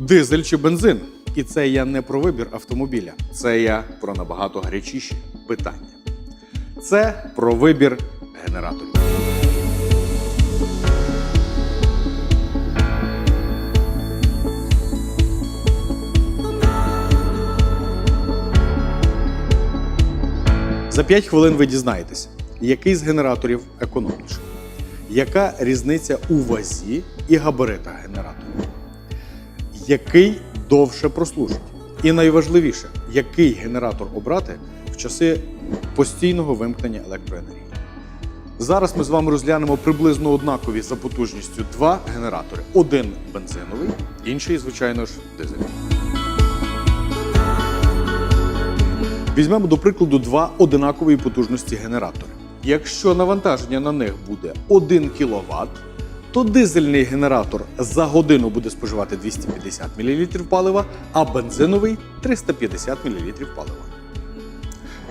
дизель чи бензин. І це я не про вибір автомобіля, це я про набагато гарячіші питання. Це про вибір генераторів. За 5 хвилин ви дізнаєтесь, який з генераторів економніший, яка різниця у вазі і габаритах генераторів, який довше прослужить. І найважливіше, який генератор обрати в часи постійного вимкнення електроенергії. Зараз ми з вами розглянемо приблизно однакові за потужністю два генератори: один бензиновий, інший, звичайно ж, дизельний. Візьмемо до прикладу два одинакової потужності генератори. Якщо навантаження на них буде 1 кВт, то дизельний генератор за годину буде споживати 250 мл палива, а бензиновий 350 мл палива.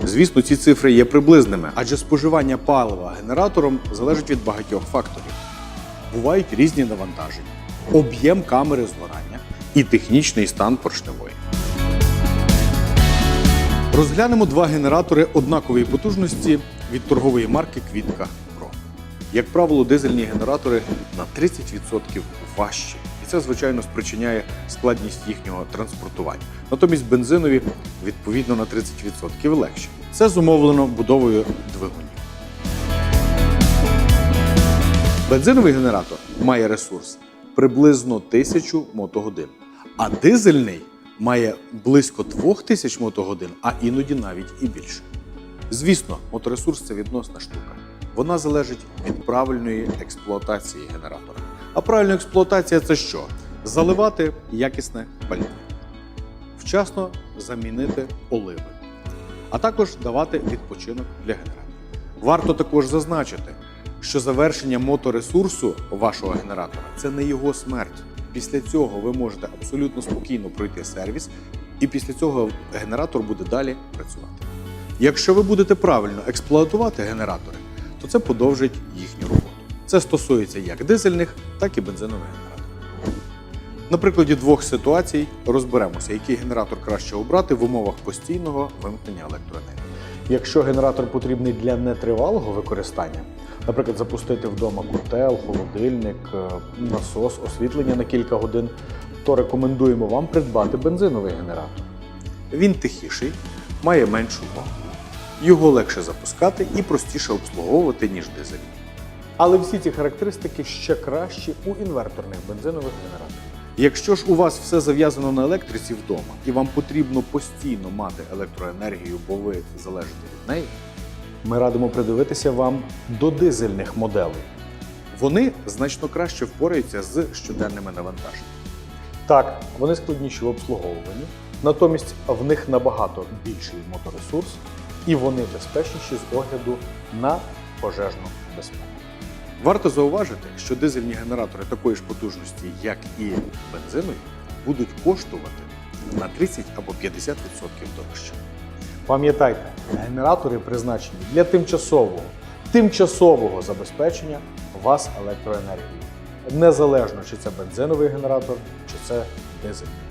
Звісно, ці цифри є приблизними, адже споживання палива генератором залежить від багатьох факторів. Бувають різні навантаження, об'єм камери згорання і технічний стан поршневої. Розглянемо два генератори однакової потужності від торгової марки Квітка. Як правило, дизельні генератори на 30% важчі. І це, звичайно, спричиняє складність їхнього транспортування. Натомість бензинові відповідно на 30% легші. Це зумовлено будовою двигунів. Бензиновий генератор має ресурс приблизно 1000 мотогодин, а дизельний має близько 2000 мотогодин, а іноді навіть і більше. Звісно, моторесурс це відносна штука. Вона залежить від правильної експлуатації генератора. А правильна експлуатація це що? Заливати якісне пальне, вчасно замінити оливи, а також давати відпочинок для генератора. Варто також зазначити, що завершення моторесурсу вашого генератора це не його смерть. Після цього ви можете абсолютно спокійно пройти сервіс, і після цього генератор буде далі працювати. Якщо ви будете правильно експлуатувати генератори, то це подовжить їхню роботу. Це стосується як дизельних, так і бензинових генераторів. На прикладі двох ситуацій розберемося, який генератор краще обрати в умовах постійного вимкнення електроенергії. Якщо генератор потрібний для нетривалого використання, наприклад, запустити вдома котел, холодильник, е, насос, освітлення на кілька годин, то рекомендуємо вам придбати бензиновий генератор. Він тихіший, має меншу вагу, його легше запускати і простіше обслуговувати, ніж дизель. Але всі ці характеристики ще кращі у інверторних бензинових генераторах. Якщо ж у вас все зав'язано на електриці вдома і вам потрібно постійно мати електроенергію, бо ви залежите від неї, ми радимо придивитися вам до дизельних моделей. Вони значно краще впораються з щоденними навантаженнями. Так, вони складніші в обслуговуванні, натомість в них набагато більший моторесурс і вони безпечніші з огляду на пожежну безпеку. Варто зауважити, що дизельні генератори такої ж потужності, як і бензинові, будуть коштувати на 30 або 50% дорожче. Пам'ятайте, генератори призначені для тимчасового, тимчасового забезпечення вас електроенергією. Незалежно, чи це бензиновий генератор, чи це дизельний.